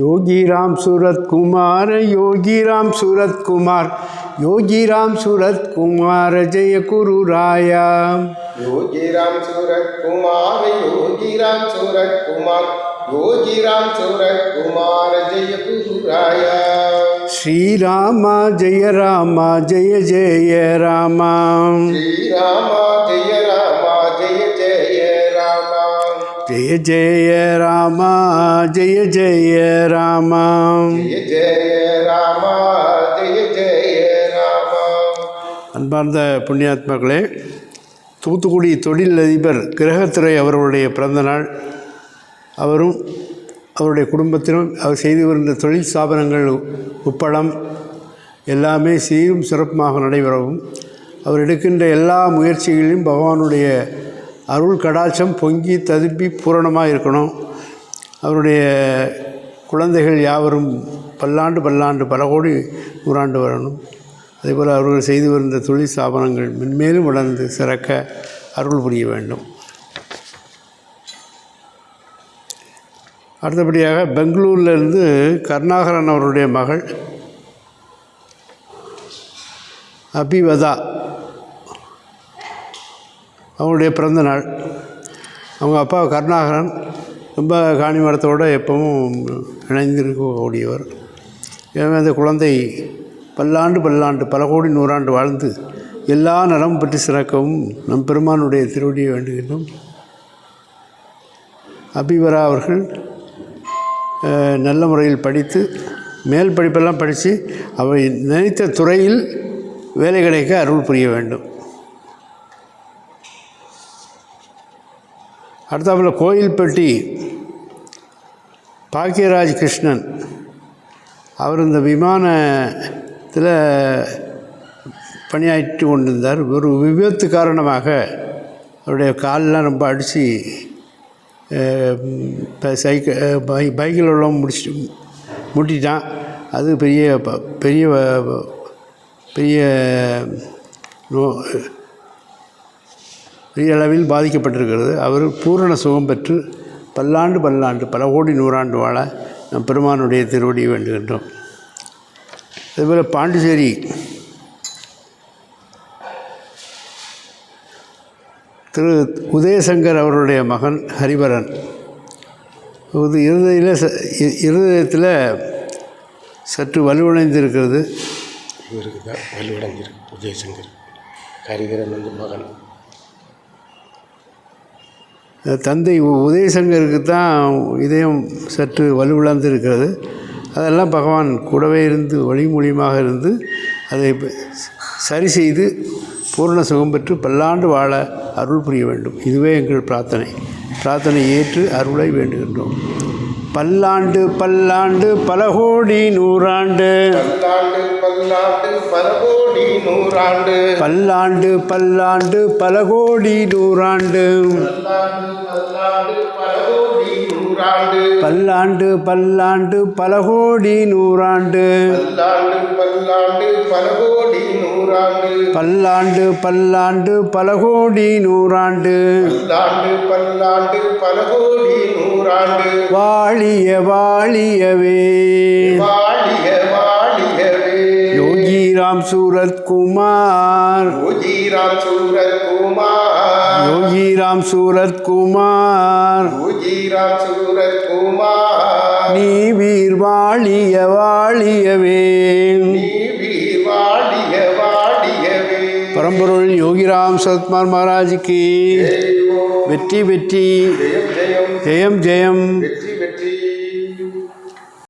योगी राम सूरत कुमार योगी राम सूरत कुमार योगी राम सूरत कुमार जय गुरु राया। योगी राम सूरत कुमार योगी राम सूरत कुमार योगी राम सूरत कुमार जय गुरुराया श्री राम जय राम जय जय राम। श्री राम जय राम। ஜெய ஜெய ராமா ஜெய ஜெய ராமா. ஜெய ஜெய ராமா ஜெய ஜெய ராமா. அன்பார்ந்த புண்ணியாத்மக்களே தூத்துக்குடி தொழிலதிபர் கிரகத்துறை அவர்களுடைய பிறந்த நாள். அவரும் அவருடைய குடும்பத்திலும் அவர் செய்து வருகின்ற தொழில் ஸ்தாபனங்கள் உப்பளம் எல்லாமே சீரும் சிறப்புமாக நடைபெறவும் அவர் எடுக்கின்ற எல்லா முயற்சிகளையும் பகவானுடைய அருள் கடாட்சம் பொங்கி ததுப்பி பூரணமாக இருக்கணும். அவருடைய குழந்தைகள் யாவரும் பல்லாண்டு பல்லாண்டு பல கோடி நூறாண்டு வரணும். அதேபோல் அவர்கள் செய்து வந்த தொழில் ஸ்தாபனங்கள் மென்மேலும் வளர்ந்து சிறக்க அருள் புரிய வேண்டும். அடுத்தபடியாக பெங்களூர்லேருந்து கருணாகரன் அவருடைய மகள் அபிவதா. அவங்களுடைய பிறந்த நாள். அவங்க அப்பா கருணாகரன் ரொம்ப காணி மரத்தோடு எப்பவும் இணைந்திருக்கக்கூடியவர். எனவே அந்த குழந்தை பல்லாண்டு பல்லாண்டு பல கோடி நூறாண்டு வாழ்ந்து எல்லா நலமும் பற்றி சிறக்கவும் நம் பெருமானுடைய திருவடியை வேண்டுகின்றோம். அபிவரா அவர்கள் நல்ல முறையில் படித்து மேல் படிப்பெல்லாம் படித்து அவை நினைத்த துறையில் வேலை கிடைக்க அருள் புரிய வேண்டும். அடுத்தாப்புல கோயில்பட்டி பாக்கியராஜ் கிருஷ்ணன் அவர் இந்த விமானத்தில் பணியாற்றி கொண்டிருந்தார். ஒரு விபத்து காரணமாக அவருடைய காலெலாம் ரொம்ப அடித்து சைக்கிள் பை பைக்கில் உள்ளவங்க முடிச்சுட்டு முட்டிட்டான். அது பெரிய பெரிய பெரிய நோ பெரிய அளவில் பாதிக்கப்பட்டிருக்கிறது. அவர் பூரண சுகம் பெற்று பல்லாண்டு பல்லாண்டு பல கோடி நூறாண்டு வாழ நம் பெருமானுடைய திருவடி வேண்டுகின்றோம். அதுபோல் பாண்டிச்சேரி திரு உதயசங்கர் அவருடைய மகன் ஹரிவரன். இது இருதயில ச இருதயத்தில் சற்று வலுவடைந்திருக்கிறது. இவருக்கு தான் உதயசங்கர். ஹரிவரன் வந்து மகன். தந்தை உ- உதயசங்கருக்கு தான் இதயம் சற்று வலுவிழந்து இருக்கிறது அதெல்லாம் பகவான் கூடவே இருந்து வழிமொழியமாக இருந்து அதை சரி செய்து பூர்ண சுகம் பெற்று பல்லாண்டு வாழ அருள் புரிய வேண்டும். இதுவே எங்கள் பிரார்த்தனை. பிரார்த்தனை ஏற்று அருளை வேண்டுகின்றோம். பல்லாண்டு பல்லாண்டு பல கோடி நூறாண்டு. பல்லாண்டு பல்லாண்டு பல கோடி நூறாண்டு. பல்லாண்டு பல்லாண்டு பல கோடி நூறாண்டு. நூறாண்டு. பல்லாண்டு பல்லாண்டு பல கோடி நூறாண்டு. பல்லாண்டு பல்லாண்டு பல கோடி நூறாண்டு. பல்லாண்டு பல்லாண்டு பல கோடி நூறாண்டு. பல்லாண்டு பல்லாண்டு பல கோடி நூறாண்டு. வாழிய வாழியவே. வாழிய வாழியவே. யோகி ராம் சூரத் குமார் யோகிராம் சூரத் குமார் யோகி ராம் சூரத் குமார் யோகிராம் சூரத் குமார் நீ வீர் வாழிய வாழியவே. நீ வீர் வாழிய வாழியவே. பரம்பொருள் யோகிராம் சரத்குமார் மகாராஜுக்கு. வெற்றி வெற்றி. ஜெயம் ஜெயம்.